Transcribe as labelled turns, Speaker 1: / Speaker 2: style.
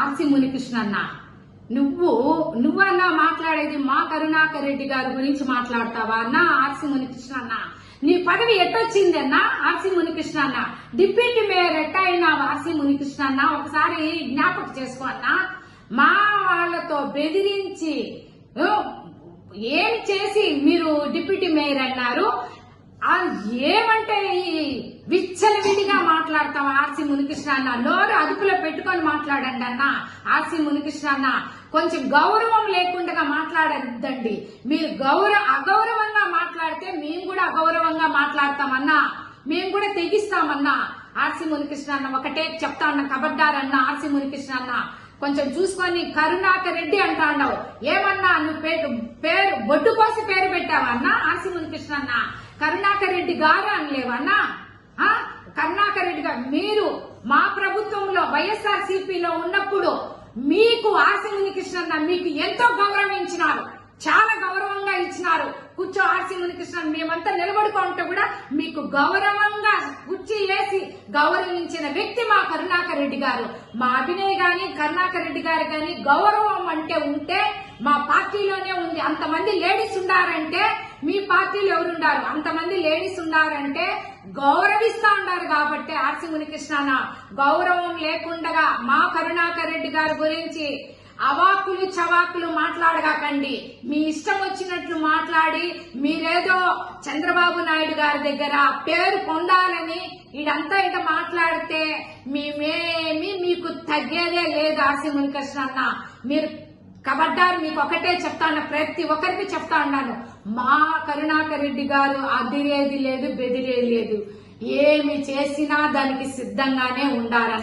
Speaker 1: RC Munikrishna అన్న నువ్వు నువ్వన్నా మాట్లాడేది మా కరుణాకర్ రెడ్డి గారి గురించి మాట్లాడతావా? అన్న ఆర్సి మునికృష్ణ అన్న నీ పదవి ఎట్టొచ్చింది అన్న ఆర్సి మునికృష్ణ అన్న డిప్యూటీ మేయర్ ఎట్ట అయినావు ఆర్సి మునికృష్ణ అన్న ఒకసారి జ్ఞాపక చేసుకో అన్న. మా వాళ్ళతో బెదిరించి ఏం చేసి మీరు డిప్యూటీ మేయర్ అన్నారు? ఏమంటే విచ్చలవిడిగా మాట్లాడతాం ఆర్సి మునికృష్ణ అన్న నోరు అదుపులో పెట్టుకొని మాట్లాడండి అన్న. ఆర్సి మునికృష్ణ అన్న కొంచెం గౌరవం లేకుండా మాట్లాడద్దండి. మీరు గౌరవ అగౌరవంగా మాట్లాడితే మేము కూడా అగౌరవంగా మాట్లాడతామన్నా. మేము కూడా తెగిస్తామన్నా. ఆర్సి మునికృష్ణ అన్న ఒకటే చెప్తా అన్న కబడ్డారన్న ఆర్సి మునికృష్ణ అన్న కొంచెం చూసుకొని కరుణాకర్ రెడ్డి అంటా అన్నావు ఏమన్నా నువ్వు పేరు పేరు బొడ్డు కోసి పేరు పెట్టావా అన్న? ఆర్సి మునికృష్ణ అన్న కరుణాకర్ రెడ్డి గారు అనలేవన్నా ఆ? కరుణాకర్ రెడ్డి గారు మీరు మా ప్రభుత్వంలో వైఎస్ఆర్ సిపిలో ఉన్నప్పుడు మీకు ఆర్సి మునికృష్ణ మీకు ఎంతో గౌరవించినారు. చాలా గౌరవంగా ఇచ్చినారు. కూర్చో ఆర్సి మునికృష్ణ మేమంతా నిలబడుకుంటే కూడా మీకు గౌరవంగా కుర్చీ వేసి గౌరవించిన వ్యక్తి మా కరుణాకర్ రెడ్డి గారు. మా అభినయ్ గాని కరుణాకర్ రెడ్డి గారు గాని గౌరవం అంటే ఉంటే మా పార్టీలోనే ఉంది. అంతమంది లేడీస్ ఉన్నారంటే మీ పార్టీలో ఎవరుండారు? అంతమంది లేడీస్ ఉన్నారంటే గౌరవిస్తా ఉన్నారు కాబట్టి ఆర్సి మునికృష్ణ గౌరవం లేకుండా మా కరుణాకర్ రెడ్డి గారి గురించి అవాకులు చవాకులు మాట్లాడగాకండి. మీ ఇష్టం వచ్చినట్లు మాట్లాడి మీరేదో చంద్రబాబు నాయుడు గారి దగ్గర పేరు పొందాలని ఇడంతా ఇట మాట్లాడితే మేమేమి మీకు తగ్గేదే లేదు ఆర్సి మునికృష్ణ అన్న మీరు కబడ్డారు మీకు ఒకటే చెప్తాను ప్రతి ఒక్కరికి చెప్తా ఉన్నాను. మా కరుణాకర్ రెడ్డి గారు అదిరేది లేదు బెదిరేది లేదు. ఏమి చేసినా దానికి సిద్ధంగానే ఉండాలన్న